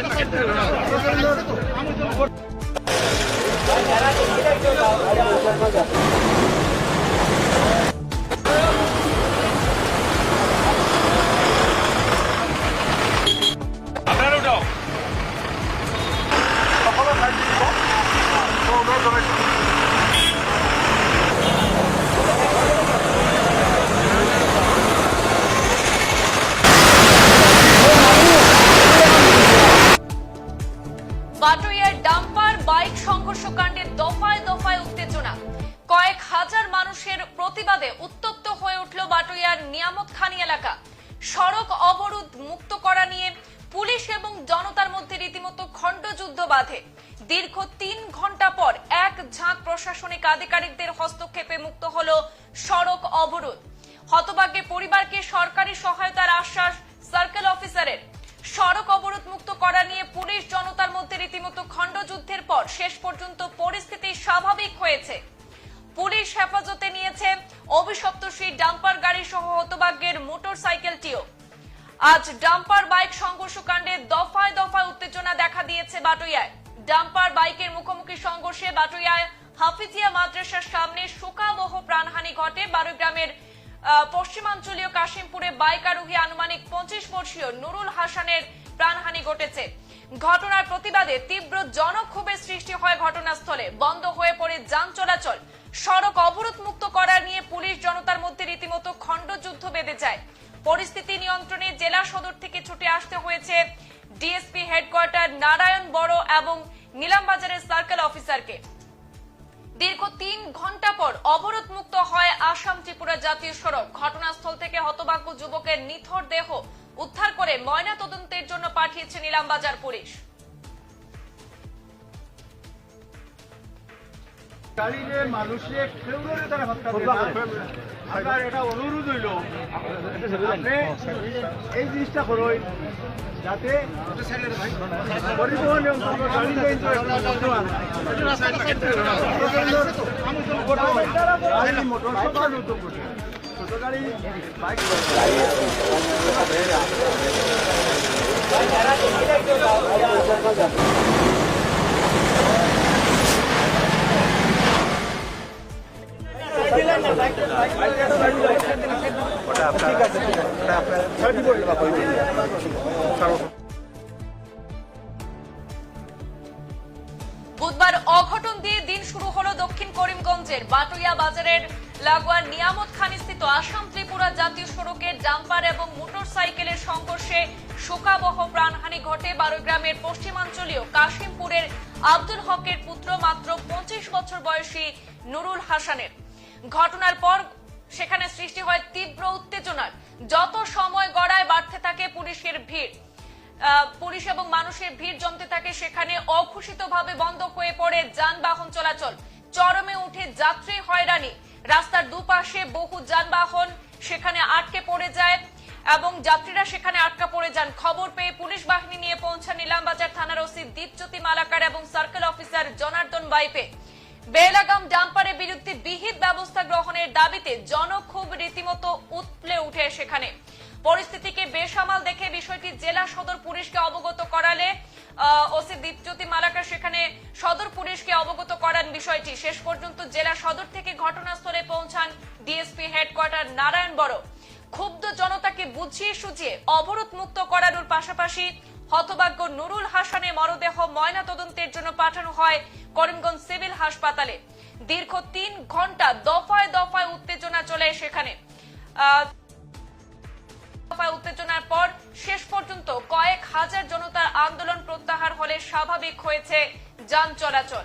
বাটুইয়ার dumper bike সংঘর্ষকাণ্ডে দফায় দফায় উত্তেজনা কয়েক হাজার মানুষের প্রতিবাদে উত্তপ্ত হয়ে উঠল বাটুইয়ার এলাকা। সড়ক অবরোধ মুক্ত করা নিয়ে পুলিশ এবং জনতার মধ্যে রীতিমতো খণ্ডযুদ্ধ বাধে। দীর্ঘ তিন ঘণ্টা পর এক ঝাঁক প্রশাসনিক আধিকারিকদের হস্তক্ষেপে মুক্ত হলো সড়ক অবরোধ। হতভাগ্যে পরিবারকে সরকারি সহায়তার আশ্বাস সার্কেল অফিসারের। সড়ক অবরোধ মুক্ত করা নিয়ে পুলিশ জনতার মধ্যে রীতিমতো খণ্ডযুদ্ধের পর শেষ পর্যন্ত পরিস্থিতি স্বাভাবিক হয়েছে। পুলিশ হেফাজতে নিয়েছে অভিশপ্ত সেই ডাম্পার গাড়ি সহ হতভাগ্যের মোটর সাইকেলটিও আজ ডাম্পার বাইক সংঘর্ষকাণ্ডে দফায় দফায় উত্তেজনা দেখা দিয়েছে বাটুইয়ায়। ডাম্পার বাইকের মুখোমুখি সংঘর্ষে বাটুইয়ায় হাফিজিয়া মাদ্রাসার সামনে শোকাবহ প্রাণহানি ঘটে। বারুগ্রামের পশ্চিমাঞ্চলীয় কাশিমপুরে বাইক আরোহী আনুমানিক পঁচিশ বর্ষীয় নুরুল হাসানের প্রাণহানি ঘটেছে। ঘটনার প্রতিবাদে তীব্র জনক্ষোভের সৃষ্টি হয় ঘটনাস্থলে। বন্ধ হয়ে পড়ে যান চলাচল। সড়ক অবরোধ মুক্ত করা নিয়ে পুলিশ জনতার মধ্যে রীতিমতো খণ্ডযুদ্ধ বেঁধে যায়। পরিস্থিতি নিয়ন্ত্রণে জেলা সদর থেকে ছুটে আসতে হয়েছে ডিএসপি হেডকোয়ার্টার নারায়ণ বড় এবং নিলামবাজারের সার্কেল অফিসারকে। দীর্ঘ তিন ঘণ্টা পর অবরোধ মুক্ত হয় আসাম ত্রিপুরা জাতীয় সড়ক। ঘটনাস্থল থেকে হতভাগ্য যুবকের নিথর দেহ উদ্ধার করে ময়না তদন্তের জন্য পাঠিয়েছে নিলামবাজার পুলিশ। গাড়িরে মানুষে কেউরে তারা হত্যা আপনার এটা অনুরোধ হইল আপনি এই জিনিসটা করই যাতে পরিবহন মোটর নতুন করছে ছোট গাড়ি বাইক বুধবার অঘটন দিয়ে দিন শুরু হলো দক্ষিণ করিমগঞ্জের বাটুইয়া বাজারের লাগোয়া নিয়ামত খান স্থিত আসাম ত্রিপুরা জাতীয় সড়কের জাম্পার এবং মোটর সাইকেলের সংঘর্ষে শোকাবহ প্রাণহানি ঘটে বারোগ্রামের পশ্চিমাঞ্চলীয় কাশিমপুরের আব্দুল হকের পুত্র মাত্র পঁচিশ বছর বয়সী নুরুল হাসানের। ঘটনার পর সেখানে সৃষ্টি হয় তীব্র উত্তেজনার। যত সময় গড়ায়, বাড়তে থাকে পুলিশের ভিড়। পুলিশ এবং মানুষের ভিড় জমতে থাকে, সেখানে অঘোষিতভাবে বন্ধ হয়ে পড়ে যানবাহন চলাচল। চরমে উঠে যাত্রী হয়রানি। রাস্তার দুপাশে বহু যানবাহন সেখানে আটকে পড়ে যায় এবং যাত্রীরা সেখানে আটকা পড়ে যান। খবর পেয়ে পুলিশ বাহিনী নিয়ে পৌঁছান নিলামবাজার থানার ওসি দীপজ্যোতি মালাকার এবং সার্কেল অফিসার জনার্দন বাইপে। বেলাগাম ডাম্পারের বিরুদ্ধে বিহিত ব্যবস্থা গ্রহণের দাবিতে জনক্ষোভ রীতিমতো উতলে উঠে সেখানে। পরিস্থিতিকে বেসামাল দেখে বিষয়টি জেলা সদর পুলিশকে অবগত করালে ওসি দীপজ্যোতি মালাকার সেখানে সদর পুলিশকে অবগত করান বিষয়টি। শেষ পর্যন্ত জেলা সদর থেকে ঘটনাস্থলে পৌঁছান ডিএসপি হেডকোয়ার্টার নারায়ণ বড়। ক্ষুব্ধ জনতাকে বুঝিয়ে সুঝিয়ে অবরোধ মুক্ত করানোর পাশাপাশি হতভাগ্য নুরুল হাসানের মরদেহ ময়না তদন্তের জন্য পাঠানো হয় করিমগঞ্জ সিভিল হাসপাতালে। দীর্ঘ তিন ঘণ্টা দফায় দফায় উত্তেজনা চলে সেখানে। উত্তেজনার পর শেষ পর্যন্ত কয়েক হাজার জনতার আন্দোলন প্রত্যাহার হলে স্বাভাবিক হয়েছে যান চলাচল।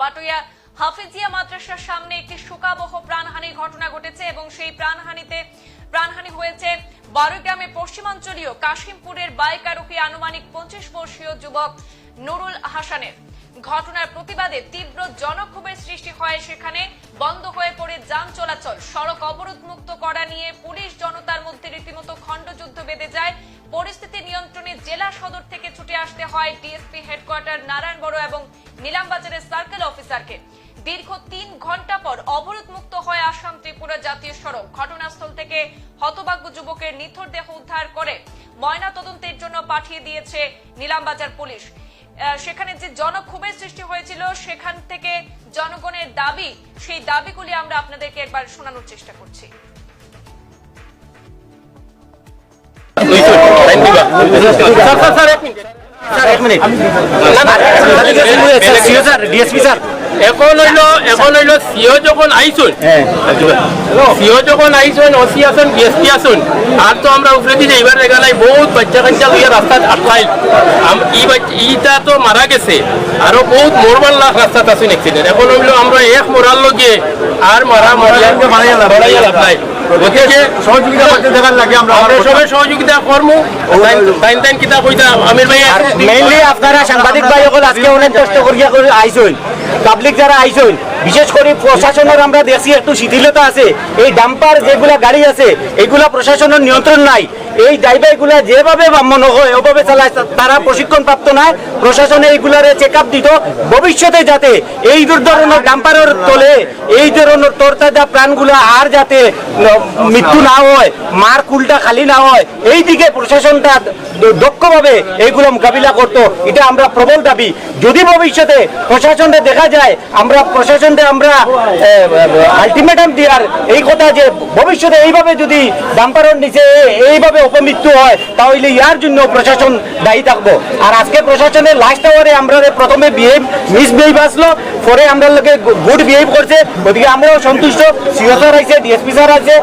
বাটুয়া হাফিজিয়া মাদ্রাসার সামনে একটি শোকাবহ প্রাণহানির ঘটনা ঘটেছে এবং সেই প্রাণহানিতে প্রাণহানি হয়েছে বারোগ্রামের পশ্চিমাঞ্চলীয় কাশিমপুরের বাইক আরোহী আনুমানিক পঁচিশ বর্ষীয় যুবক নুরুল হাসানের। ঘটনার প্রতিবাদে তীব্র জনক্ষোভের সৃষ্টি হয় সেখানে, বন্ধ হয়ে পড়ে যান চলাচল। সড়ক অবরোধ মুক্ত করা নিয়ে পুলিশ জনতার মধ্যে রীতিমতো খণ্ডযুদ্ধ বেঁধে যায়। পরিস্থিতি নিয়ন্ত্রণে জেলা সদর থেকে ছুটে আসতে হয় ডিএসপি হেডকোয়ার্টার নারায়ণ বড় এবং নিলামবাজারের সার্কেল অফিসারকে দীর্ঘ তিন ঘণ্টা পর অবরোধ মুক্ত হয় আসাম ত্রিপুরা জাতীয় সড়ক। ঘটনাস্থল থেকে হতভাগ্য যুবকের নিথর দেহ উদ্ধার করে ময়না তদন্তের জন্য পাঠিয়ে দিয়েছে নিলামবাজার পুলিশ। সেখানে যে জনক্ষোভের সৃষ্টি হয়েছিল, সেখান থেকে জনগণের দাবি, সেই দাবিগুলি আমরা আপনাদেরকে একবার শোনানোর চেষ্টা করছি। এখন হইল এখন হইল সিও যখন আইসুন সিও যখন আইসুন ওসি আসুন বিএসপি আসুন আর তো আমরা উপরে দিয়ে বহুত বাচ্চা কাচ্চা লইয়া রাস্তাত আটলাই আম- ই ইটা তো মারা গেছে আরও বহুত মরবার লাখ রাস্তাত আসুন অ্যাক্সিডেন্ট এখন হইল আমরা এক মরার লগে আর মারা মারিয়া মারাইয়া লাভ নাই। গতিকে সহযোগিতা করতে দেখার লাগে আমরা আমরা সবাই সহযোগিতা করব টাইম টাইম কিতা কইতা আমির ভাই মেইনলি আপনারা সাংবাদিক ভাই সকল আজকে অনেক কষ্ট করিয়া করে আইসুন পাবলিক যারা আইসুন বিশেষ করে প্রশাসনের আমরা দেখছি একটু শিথিলতা আছে। এই ডাম্পার যেগুলা গাড়ি আছে এইগুলা প্রশাসনের নিয়ন্ত্রণ নাই। এই ড্রাইভারগুলা যেভাবে মনে হয় ওভাবে চালায় তারা প্রশিক্ষণ প্রাপ্ত নয় প্রশাসনে এইগুলারে চেক আপ দিত। ভবিষ্যতে যাতে এই ধরনের ডাম্পারের তলে এই ধরনের তরতাজা প্রাণগুলা আর যাতে মৃত্যু না হয় মার কুলটা খালি না হয় এই দিকে প্রশাসনটা দক্ষভাবে এইগুলো মোকাবিলা করতো, এটা আমরা প্রবল দাবি। যদি ভবিষ্যতে প্রশাসনে দেখা যায়, আমরা প্রশাসনকে আমরা আলটিমেটাম দেওয়ার এই কথা যে ভবিষ্যতে এইভাবে যদি ডাম্পারের নিচে এইভাবে উপমৃত্যু হয়, তাহলে ইয়ার জন্য প্রশাসন দায়ী থাকব। আর আজকে প্রশাসনের লাস্ট আওয়ারে আমরা প্রথমে বিহেভ মিস বিহেভ আসলো পরে আমরা লোকে গুড বিহেভ করছে। গতিকে আমরাও সন্তুষ্ট। সিও স্যার আছে ডিএসপি স্যার আছে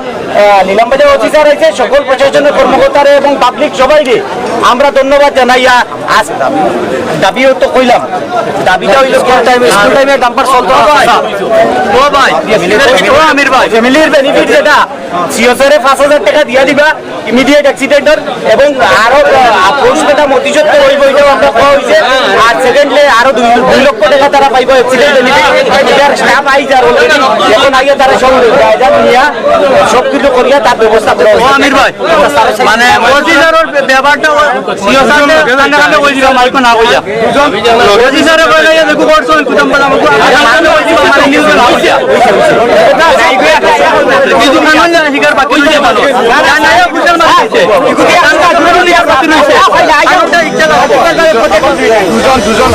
নিলামবাজার অফিসার আছে সকল প্রশাসনের কর্মকর্তারা এবং পাবলিক সবাইকে আমরা ধন্যবাদ জানাইয়া আজ দাবিও তো কইলাম। দাবিটা হইল স্কুল টাইমে স্কুল টাইমে ডাম্পার চলতো না ও ভাই। ও আমির ভাই। ফ্যামিলির বেনিফিট যেটা। সিও স্যারে পাঁচ হাজার টাকা দিয়া দিবা ইমিডিয়েট অ্যাক্সিডেন্টের এবং আরও পোস্টটা মতিসত্ব হইব এটাও আমরা কোয়া হইছে। আর সেকেন্ডলি আরও দুই লক্ষ টাকা তারা পাইব অ্যাক্সিডেন্ট স্টাফ আই এখন আইয়া তারা সব জায়গা নিয়া সব কিছু করিয়া তার ব্যবস্থা করা আমির ভাই মানে অফিসারের ব্যাপারটা দুজন দুজন